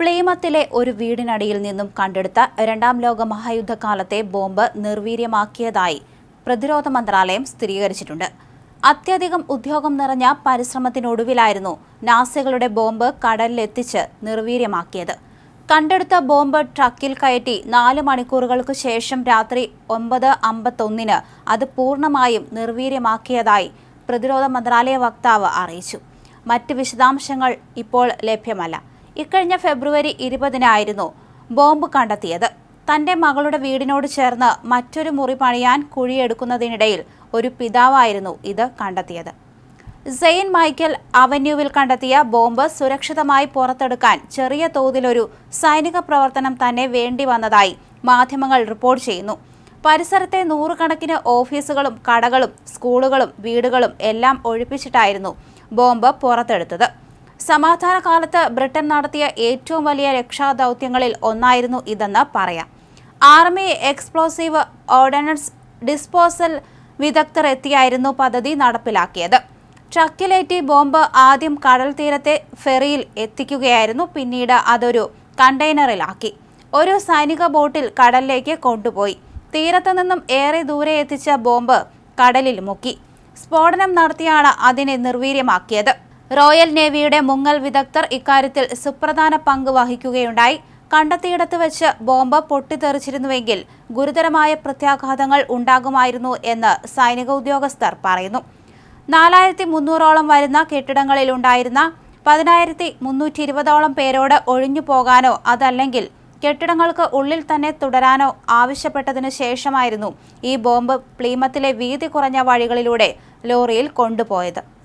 പ്ലീമത്തിലെ ഒരു വീടിനടിയിൽ നിന്നും കണ്ടെടുത്ത രണ്ടാം ലോക മഹായുദ്ധകാലത്തെ ബോംബ് നിർവീര്യമാക്കിയതായി പ്രതിരോധ മന്ത്രാലയം സ്ഥിരീകരിച്ചിട്ടുണ്ട്. അത്യധികം ഉദ്യോഗം നിറഞ്ഞ പരിശ്രമത്തിനൊടുവിലായിരുന്നു നാസികളുടെ ബോംബ് കടലിലെത്തിച്ച് നിർവീര്യമാക്കിയത്. കണ്ടെടുത്ത ബോംബ് ട്രക്കിൽ കയറ്റി നാല് മണിക്കൂറുകൾക്ക് ശേഷം രാത്രി ഒമ്പത് അമ്പത്തൊന്നിന് അത് പൂർണമായും നിർവീര്യമാക്കിയതായി പ്രതിരോധ മന്ത്രാലയ വക്താവ് അറിയിച്ചു. മറ്റ് വിശദാംശങ്ങൾ ഇപ്പോൾ ലഭ്യമല്ല. ഇക്കഴിഞ്ഞ ഫെബ്രുവരി ഇരുപതിനായിരുന്നു ബോംബ് കണ്ടെത്തിയത്. തന്റെ മകളുടെ വീടിനോട് ചേർന്ന് മറ്റൊരു മുറി പണിയാൻ കുഴിയെടുക്കുന്നതിനിടയിൽ ഒരു പിതാവായിരുന്നു ഇത് കണ്ടെത്തിയത്. സെയിൻ മൈക്കൽ അവന്യൂവിൽ കണ്ടെത്തിയ ബോംബ് സുരക്ഷിതമായി പുറത്തെടുക്കാൻ ചെറിയ തോതിലൊരു സൈനിക പ്രവർത്തനം തന്നെ വേണ്ടി വന്നതായി മാധ്യമങ്ങൾ റിപ്പോർട്ട് ചെയ്യുന്നു. പരിസരത്തെ നൂറുകണക്കിന് ഓഫീസുകളും കടകളും സ്കൂളുകളും വീടുകളും എല്ലാം ഒഴിപ്പിച്ചിട്ടായിരുന്നു ബോംബ് പുറത്തെടുത്തത്. സമാധാന കാലത്ത് ബ്രിട്ടൻ നടത്തിയ ഏറ്റവും വലിയ രക്ഷാദൗത്യങ്ങളിൽ ഒന്നായിരുന്നു ഇതെന്ന് പറയാം. ആർമി എക്സ്പ്ലോസീവ് ഓർഡിനൻസ് ഡിസ്പോസൽ വിദഗ്ധർ എത്തിയായിരുന്നു പദ്ധതി നടപ്പിലാക്കിയത്. ട്രക്കിലേറ്റി ബോംബ് ആദ്യം കടൽ തീരത്തെ ഫെറിയിൽ എത്തിക്കുകയായിരുന്നു പിന്നീട് അതൊരു കണ്ടെയ്നറിലാക്കി. ഒരു സൈനിക ബോട്ടിൽ കടലിലേക്ക് കൊണ്ടുപോയി. തീരത്തു നിന്നും ഏറെ ദൂരെ എത്തിച്ച ബോംബ് കടലിൽ മുക്കി. സ്ഫോടനം നടത്തിയാണ് അതിനെ നിർവീര്യമാക്കിയത്. റോയൽ നേവിയുടെ മുങ്ങൽ വിദഗ്ധർ ഇക്കാര്യത്തിൽ സുപ്രധാന പങ്ക് വഹിക്കുകയുണ്ടായി. കണ്ടെത്തിയിടത്ത് വെച്ച് ബോംബ് പൊട്ടിത്തെറിച്ചിരുന്നുവെങ്കിൽ ഗുരുതരമായ പ്രത്യാഘാതങ്ങൾ ഉണ്ടാകുമായിരുന്നു എന്ന് സൈനിക ഉദ്യോഗസ്ഥർ പറയുന്നു. നാലായിരത്തി മുന്നൂറോളം വരുന്ന കെട്ടിടങ്ങളിൽ ഉണ്ടായിരുന്ന പതിനായിരത്തി മുന്നൂറ്റി ഇരുപതോളം പേരോട് ഒഴിഞ്ഞു പോകാനോ അതല്ലെങ്കിൽ കെട്ടിടങ്ങൾക്ക് ഉള്ളിൽ തന്നെ തുടരാനോ ആവശ്യപ്പെട്ടതിനു ശേഷമായിരുന്നു ഈ ബോംബ് പ്ലീമത്തിലെ വീതി കുറഞ്ഞ വഴികളിലൂടെ ലോറിയിൽ കൊണ്ടുപോയത്.